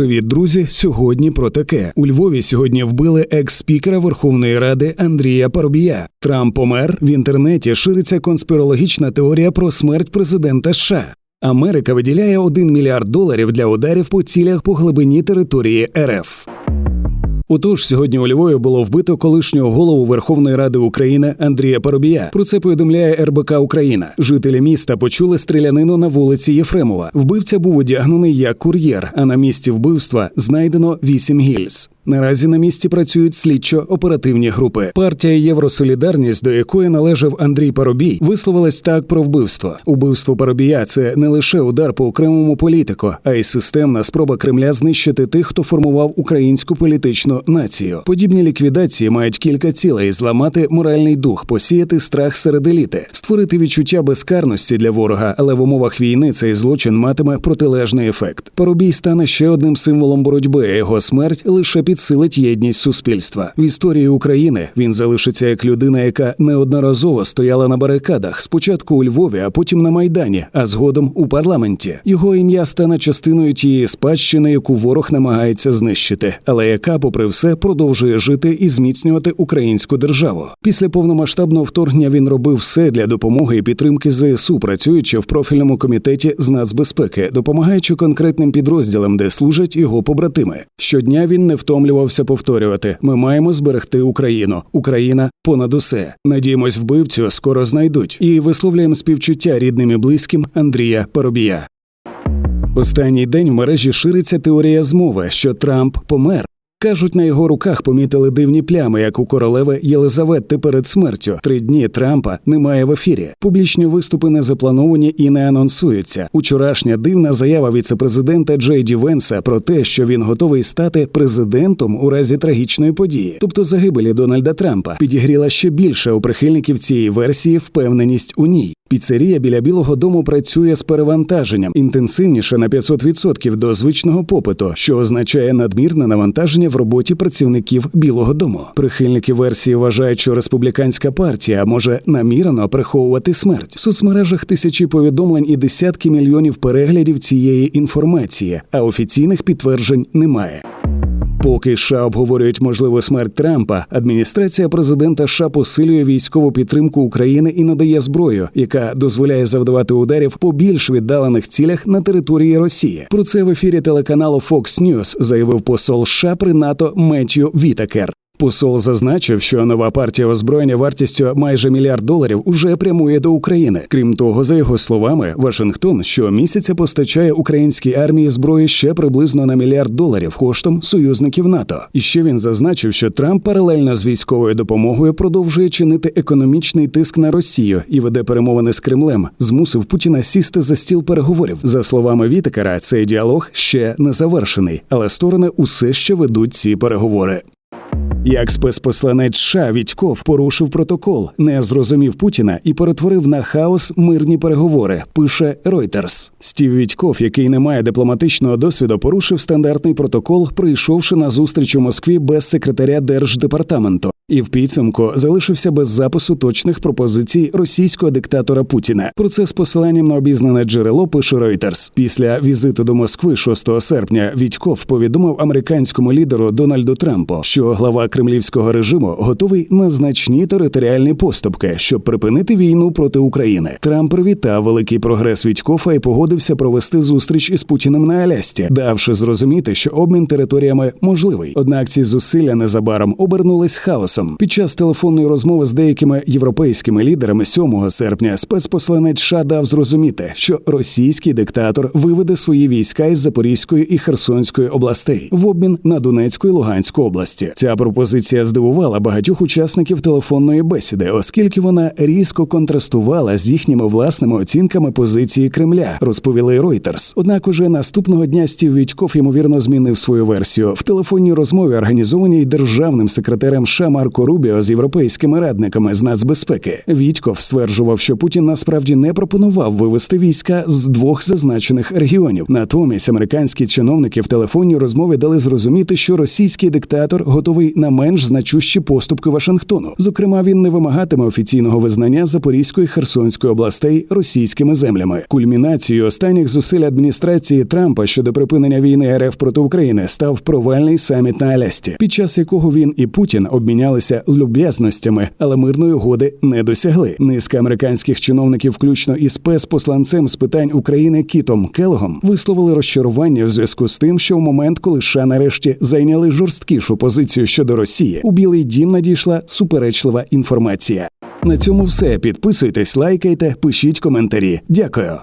Привіт, друзі! Сьогодні про таке у Львові. Сьогодні вбили екс-спікера Верховної Ради Андрія Парубія. Трамп помер в інтернеті. Шириться конспірологічна теорія про смерть президента США. Америка виділяє 1 мільярд доларів для ударів по цілях по глибині території РФ. Отож, сьогодні у Львові було вбито колишнього голову Верховної Ради України Андрія Парубія. Про це повідомляє РБК Україна. Жителі міста почули стрілянину на вулиці Єфремова. Вбивця був одягнений як кур'єр, а на місці вбивства знайдено вісім гільз. Наразі на місці працюють слідчо-оперативні групи. Партія Євросолідарність, до якої належав Андрій Парубій, висловилась так про вбивство. Убивство Парубія це не лише удар по окремому політику, а й системна спроба Кремля знищити тих, хто формував українську політичну націю. Подібні ліквідації мають кілька цілей: зламати моральний дух, посіяти страх серед еліти, створити відчуття безкарності для ворога, але в умовах війни цей злочин матиме протилежний ефект. Парубій стане ще одним символом боротьби. а Його смерть лише підсилить єдність суспільства в історії України. Він залишиться як людина, яка неодноразово стояла на барикадах. Спочатку у Львові, а потім на майдані, а згодом у парламенті. Його ім'я стане частиною тієї спадщини, яку ворог намагається знищити, але яка, попри все, продовжує жити і зміцнювати українську державу. Після повномасштабного вторгнення він робив все для допомоги і підтримки ЗСУ, працюючи в профільному комітеті з нацбезпеки, допомагаючи конкретним підрозділам, де служать його побратими. Щодня він не втомлювався повторювати: ми маємо зберегти Україну. Україна понад усе. Надіємось, вбивцю скоро знайдуть і висловлюємо співчуття рідним і близьким Андрія Парубія. Останній день в мережі шириться теорія змови, що Трамп помер. Кажуть, на його руках помітили дивні плями, як у королеви Єлизаветти перед смертю. Три дні Трампа немає в ефірі. Публічні виступи не заплановані і не анонсуються. Учорашня дивна заява віцепрезидента Джей Ді Венса про те, що він готовий стати президентом у разі трагічної події, тобто загибелі Дональда Трампа, підігріла ще більше у прихильників цієї версії впевненість у ній. Піцерія біля Білого Дому працює з перевантаженням інтенсивніше на 500% до звичного попиту, що означає надмірне навантаження в роботі працівників Білого Дому. Прихильники версії вважають, що республіканська партія може намірено приховувати смерть в соцмережах тисячі повідомлень і десятки мільйонів переглядів цієї інформації, а офіційних підтверджень немає. Поки США обговорюють можливу смерть Трампа, адміністрація президента США посилює військову підтримку України і надає зброю, яка дозволяє завдавати ударів по більш віддалених цілях на території Росії. Про це в ефірі телеканалу Fox News заявив посол США при НАТО Меттью Вітакер. Посол зазначив, що нова партія озброєння вартістю майже мільярд доларів уже прямує до України. Крім того, за його словами, Вашингтон щомісяця постачає українській армії зброї ще приблизно на мільярд доларів коштом союзників НАТО. І ще він зазначив, що Трамп паралельно з військовою допомогою продовжує чинити економічний тиск на Росію і веде перемовини з Кремлем, змусив Путіна сісти за стіл переговорів. За словами Вітекера, цей діалог ще не завершений, але сторони усе ще ведуть ці переговори. Як спецпосланець США Вітьков порушив протокол, не зрозумів Путіна і перетворив на хаос мирні переговори. Пише Reuters. Стів Вітьков, який не має дипломатичного досвіду, порушив стандартний протокол, прийшовши на зустріч у Москві без секретаря держдепартаменту. І в підсумку залишився без запису точних пропозицій російського диктатора Путіна. Про це з посиланням на обізнане джерело пише Reuters. Після візиту до Москви 6 серпня Вітьков повідомив американському лідеру Дональду Трампу, що глава кремлівського режиму готовий на значні територіальні поступки, щоб припинити війну проти України. Трамп привітав великий прогрес Вітькофа і погодився провести зустріч із Путіним на Алясці, давши зрозуміти, що обмін територіями можливий. Однак ці зусилля незабаром обернулись хаосом. Під час телефонної розмови з деякими європейськими лідерами 7 серпня спецпосланець США дав зрозуміти, що російський диктатор виведе свої війська із Запорізької і Херсонської областей в обмін на Донецьку і Луганську області. Ця пропозиція здивувала багатьох учасників телефонної бесіди, оскільки вона різко контрастувала з їхніми власними оцінками позиції Кремля, розповіли Reuters. Однак уже наступного дня Стів Вітьков ймовірно змінив свою версію в телефонній розмові, організованій державним секретарем США Марко Рубіо з європейськими радниками з нацбезпеки. Вітьков стверджував, що Путін насправді не пропонував вивести війська з двох зазначених регіонів. Натомість американські чиновники в телефонній розмові дали зрозуміти, що російський диктатор готовий на менш значущі поступки Вашингтону. Зокрема, він не вимагатиме офіційного визнання Запорізької Херсонської областей російськими землями. Кульмінацією останніх зусиль адміністрації Трампа щодо припинення війни РФ проти України став провальний саміт на Алясці, під час якого він і Путін обмінялися люб'язностями, але мирної угоди не досягли. Низка американських чиновників, включно із спецпосланцем з питань України Кітом Келогом, висловили розчарування в зв'язку з тим, що в момент, коли США нарешті зайняли жорсткішу позицію щодо Росії, у Білий Дім надійшла суперечлива інформація. На цьому все. Підписуйтесь, лайкайте, пишіть коментарі. Дякую.